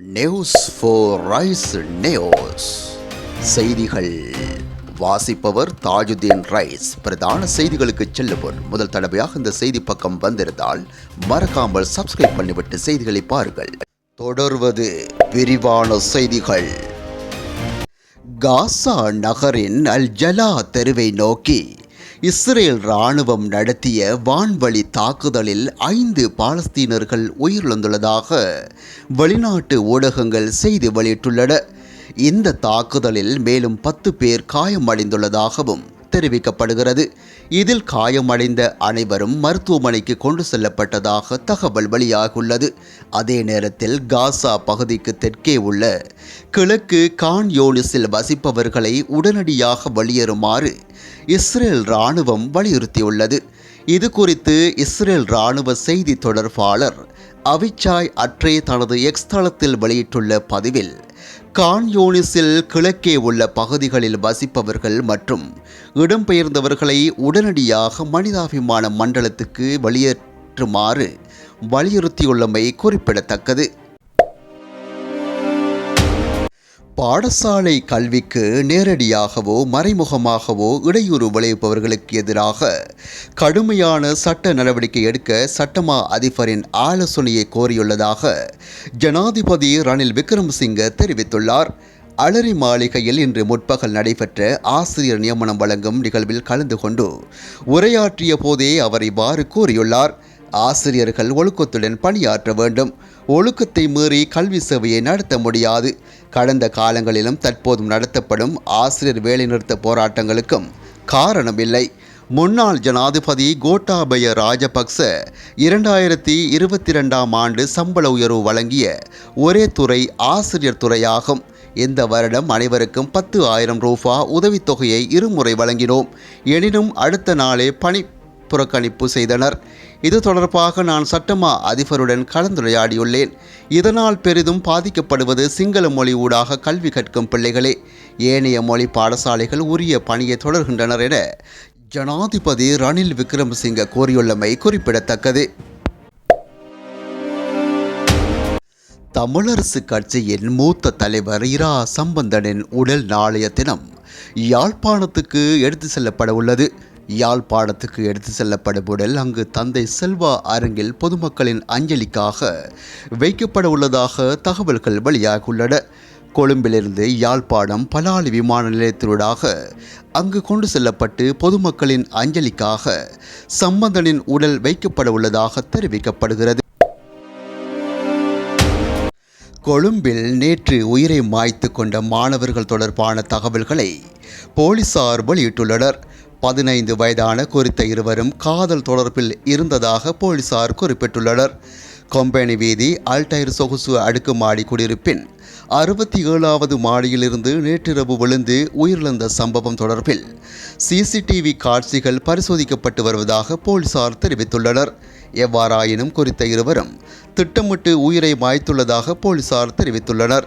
News four rice news செய்திகள். வாசிப்பவர் Tajuddin rice. பிரதான செய்திகளுக்கு செல்லுவோர். முதல் தடவையாக இந்த செய்தி பக்கம் வந்திருந்தால் மறக்காமல் சப்ஸ்கிரைப் பண்ணிவிட்டு செய்திகளை பாருங்கள். தொடர்வது விரிவான செய்திகள். காசா நகரின் அல் ஜலா தெருவை நோக்கி இஸ்ரேல் ராணுவம் நடத்திய வான்வழி தாக்குதலில் ஐந்து பாலஸ்தீனர்கள் உயிரிழந்துள்ளதாக வெளிநாட்டு ஊடகங்கள் செய்தி வெளியிட்டுள்ளன. இந்த தாக்குதலில் மேலும் பத்து பேர் காயமடைந்துள்ளதாகவும் தெரிவிக்கப்படுகிறது. இதில் காயமடைந்த அனைவரும் மருத்துவமனைக்கு கொண்டு செல்லப்பட்டதாக தகவல் வெளியாகியுள்ளது. அதே நேரத்தில் காசா பகுதிக்கு தெற்கே உள்ள கிழக்கு கான் யோனிஸில் வசிப்பவர்களை உடனடியாக வெளியேறுமாறு இஸ்ரேல் இராணுவம் வலியுறுத்தியுள்ளது. இது குறித்து இஸ்ரேல் இராணுவ செய்தி தொடர்பாளர் அவிச்சாய் அட்ரே தனது எக்ஸ்தளத்தில் வெளியிட்டுள்ள பதிவில் கான்யோனிஸில் கிழக்கே உள்ள பகுதிகளில் வசிப்பவர்கள் மற்றும் இடம்பெயர்ந்தவர்களை உடனடியாக மனிதாபிமான மண்டலத்துக்கு வெளியேற்றுமாறு வலியுறுத்தியுள்ளமை குறிப்பிடத்தக்கது. பாடசாலை கல்விக்கு நேரடியாகவோ மறைமுகமாகவோ இடையூறு விளைவிப்பவர்களுக்கு எதிராக கடுமையான சட்ட நடவடிக்கை எடுக்க சட்டமா அதிபரின் ஆலோசனையை கோரியுள்ளதாக ஜனாதிபதி ரணில் விக்ரமசிங்க தெரிவித்துள்ளார். அலரி மாளிகையில் இன்று முற்பகல் நடைபெற்ற ஆசிரியர் நியமனம் வழங்கும் நிகழ்வில் கலந்து கொண்டு உரையாற்றிய போதே அவர் இவ்வாறு கூறியுள்ளார். ஆசிரியர்கள் ஒழுக்கத்துடன் பணியாற்ற வேண்டும். ஒழுக்கத்தை மீறி கல்வி சேவையை நடத்த முடியாது. கடந்த காலங்களிலும் தற்போதும் நடத்தப்படும் ஆசிரியர் வேலைநிறுத்த போராட்டங்களுக்கும் காரணமில்லை. முன்னாள் ஜனாதிபதி கோட்டாபய ராஜபக்ச இரண்டாயிரத்தி இருபத்தி ரெண்டாம் ஆண்டு சம்பள உயர்வு வழங்கிய ஒரே துறை ஆசிரியர் துறையாகும். இந்த வருடம் அனைவருக்கும் பத்து ஆயிரம் ரூபா உதவித்தொகையை இருமுறை வழங்கினோம். எனினும் அடுத்த நாளே பணி புறக்கணிப்பு செய்தனர். இது தொடர்பாக நான் சட்டமா அதிபருடன் கலந்துரையாடியுள்ளேன். இதனால் பெரிதும் பாதிக்கப்படுவது சிங்கள மொழி ஊடாக கல்வி கற்கும் பிள்ளைகளே. ஏனைய மொழி பாடசாலைகள் உரிய பணியை தொடர்கின்றனர் என ஜனாதிபதி ரணில் விக்ரமசிங்க கூறியுள்ளமை குறிப்பிடத்தக்கது. தமிழரசு கட்சியின் மூத்த தலைவர் இரா சம்பந்தனின் உடல் நாளைய தினம் யாழ்ப்பாணத்துக்கு எடுத்து செல்லப்பட உள்ளது யாழ்ப்பாணத்துக்கு எடுத்து செல்லப்படும் உடல் அங்கு தந்தை செல்வா அரங்கில் பொதுமக்களின் அஞ்சலிக்காக வைக்கப்பட உள்ளதாக தகவல்கள் வெளியாகியுள்ளன. கொழும்பிலிருந்து யாழ்ப்பாணம் பலாலி விமான நிலையத்தினூடாக அங்கு கொண்டு செல்லப்பட்டு பொதுமக்களின் அஞ்சலிக்காக சம்பந்தனின் உடல் வைக்கப்பட உள்ளதாக தெரிவிக்கப்படுகிறது. கொழும்பில் நேற்று உயிரை மாய்த்து கொண்ட மாணவர்கள் தொடர்பான தகவல்களை போலீசார் வெளியிட்டுள்ளனர். பதினைந்து வயதான குறித்த இருவரும் காதல் தொடர்பில் இருந்ததாக போலீசார் குறிப்பிட்டுள்ளனர். கொம்பேனி வீதி அல்டைர் சொகுசு அடுக்குமாடி குடியிருப்பின் அறுபத்தி ஏழாவது மாடியிலிருந்து நேற்றிரவு விழுந்து உயிரிழந்த சம்பவம் தொடர்பில் சிசிடிவி காட்சிகள் பரிசோதிக்கப்பட்டு வருவதாக போலீசார் தெரிவித்துள்ளனர். எவ்வாறாயினும் குறித்த இருவரும் திட்டமிட்டு உயிரை மாய்த்துள்ளதாக போலீசார் தெரிவித்துள்ளனர்.